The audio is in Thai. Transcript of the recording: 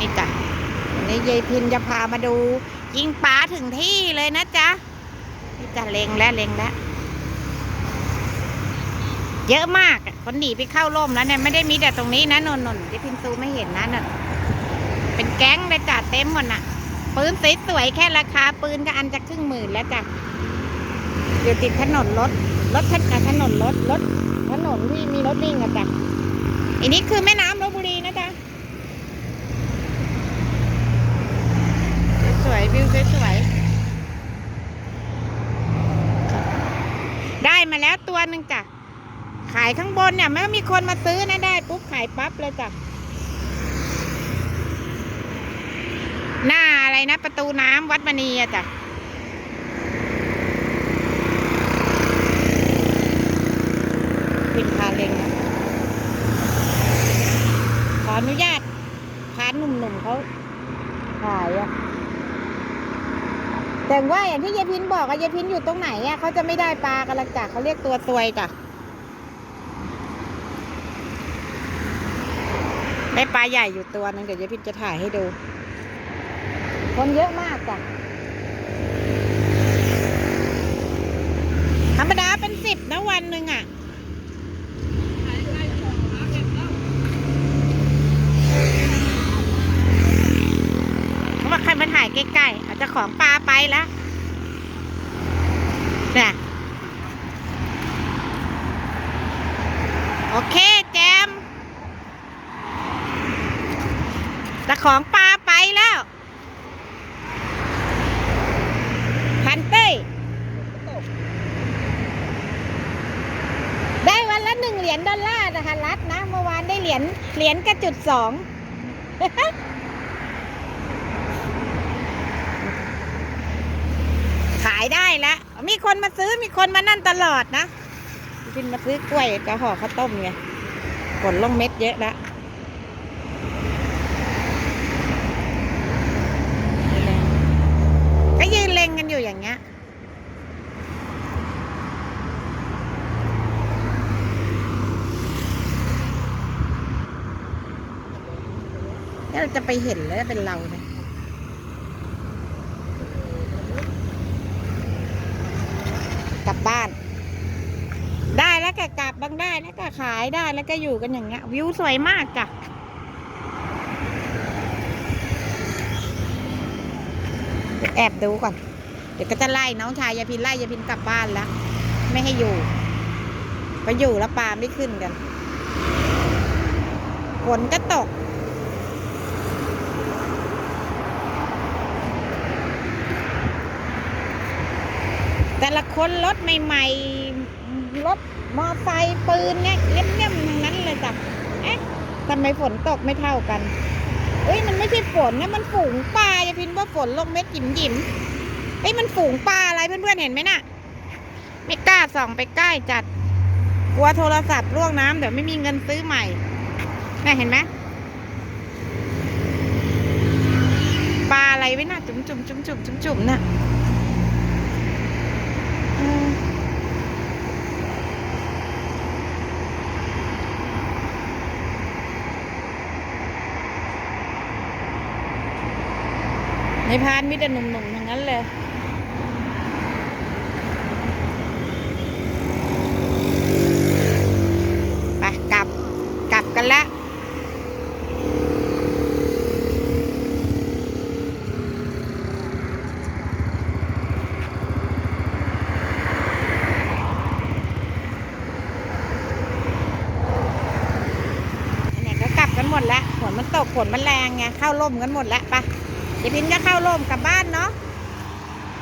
นี่จ้ะวันนี้ยายพินจะพามาดู ยิงปลาถึงที่เลยนะจ๊ะนี่จ้ะเล็งแล้วเล็งแล้วเยอะมากคนหนีไปเข้าร่มแล้วเนี่ยไม่ได้มีแต่ตรงนี้นะนนนนยายพินซูไม่เห็นนะน่ะเป็นแก๊งเลยจ้ะเต็มหมดน่ะปืนสวยๆแค่ราคาปืนก็อันจะครึ่งหมื่นแล้วจ้ะอยู่ติดถนนรถรถถนนถนนรถรถถนนที่มีรถวิ่งอะจ้ะอันนี้คือแม่น้ำลบบุรีนะจ๊ะ สวยๆ ได้มาแล้วตัวหนึ่งจ้ะ ขายข้างบนเนี่ยไม่มีคนมาซื้อนะได้ ปุ๊บขายปั๊บเลยจ้ะ หน้าอะไรนะ ประตูน้ำวัดมณีอะจ้ะพิมพาเลงนะขออนุญาตพาหนุ่มๆเขาขายอะ แต่ว่าอย่างที่ยายพินบอกอะยายพินอยู่ตรงไหนอะเขาจะไม่ได้ปลากันละจ้ะเขาเรียกตัวตวยจ้ะได้ปลาใหญ่อยู่ตัวหนึงเดี๋ยวยายพินจะถ่ายให้ดู คนเยอะมากจ้ะธรรมดาเป็นสิบนะวันหนึ่งอะเขาบอก ใครมาถ่ายใกล้ๆอาจจะของปลาไปแล้วน่ะโอเคแจมแต่ของปลาไปแล้วพันเต้ได้วันละหนึ่งเหรียญดอลลาร์นะคะรัฐนะ เมื่อวานได้เหรียญเหรียญกระจุดสอง ขายได้แล้วมีคนมาซื้อมีคนมานั่นตลอดนะพินมาซื้อกล้วยกระห่อข้าวต้มไงผลลงเม็ดเยอะล้วก็ยืนเล็งกันอยู่อย่างเงี้ยเราจะไปเห็นแล้วเป็นเราเนี่ย ลับบ้าน ได้แล้วก็กลับบางได้แล้วก็ขายได้แล้วก็อยู่กันอย่างเงี้ย วิวสวยมากจ้ะแอบดูก่อน เดี๋ยวก็จะไล่น้องชายยาพินไล่ยาพินกลับบ้านแล้ว ไม่ให้อยู่ ไปอยู่แล้วปลาไม่ขึ้นกันฝนก็ตก แต่ละคนรถใหม่ๆรถมอไซค์ปืนเนี่ยเลี่ยมๆทั้งนั้นเลยจ้ะเอ๊ะทำไมฝนตกไม่เท่ากันเอ้ยมันไม่ใช่ฝนนะมันฝูงปลาอย่าพินว่าฝนลงเม็ดหยิมหยิมเอ้ยมันฝูงปลาอะไรเพื่อนๆเห็นไหมน่ะไม่กล้าส่องไปใกล้จัดกลัวโทรศัพท์ล่วงน้ำเดี๋ยวไม่มีเงินซื้อใหม่น่ะเห็นไหมปลาอะไรไว้น่ะจุ่มจุ่มจุ่มจุ่มจุ่มจุ่มๆน่ะ ในพานมีแต่หนุ่มๆทั้งนั้นเลยไปกลับกลับกันล้วเนี่ยก็กลับกันหมดล้วฝนมันตกฝนมันแรงไงเข้าร่มกันหมดแล้วไปะ พินก็เข้าร่มกลับบ้านเนาะ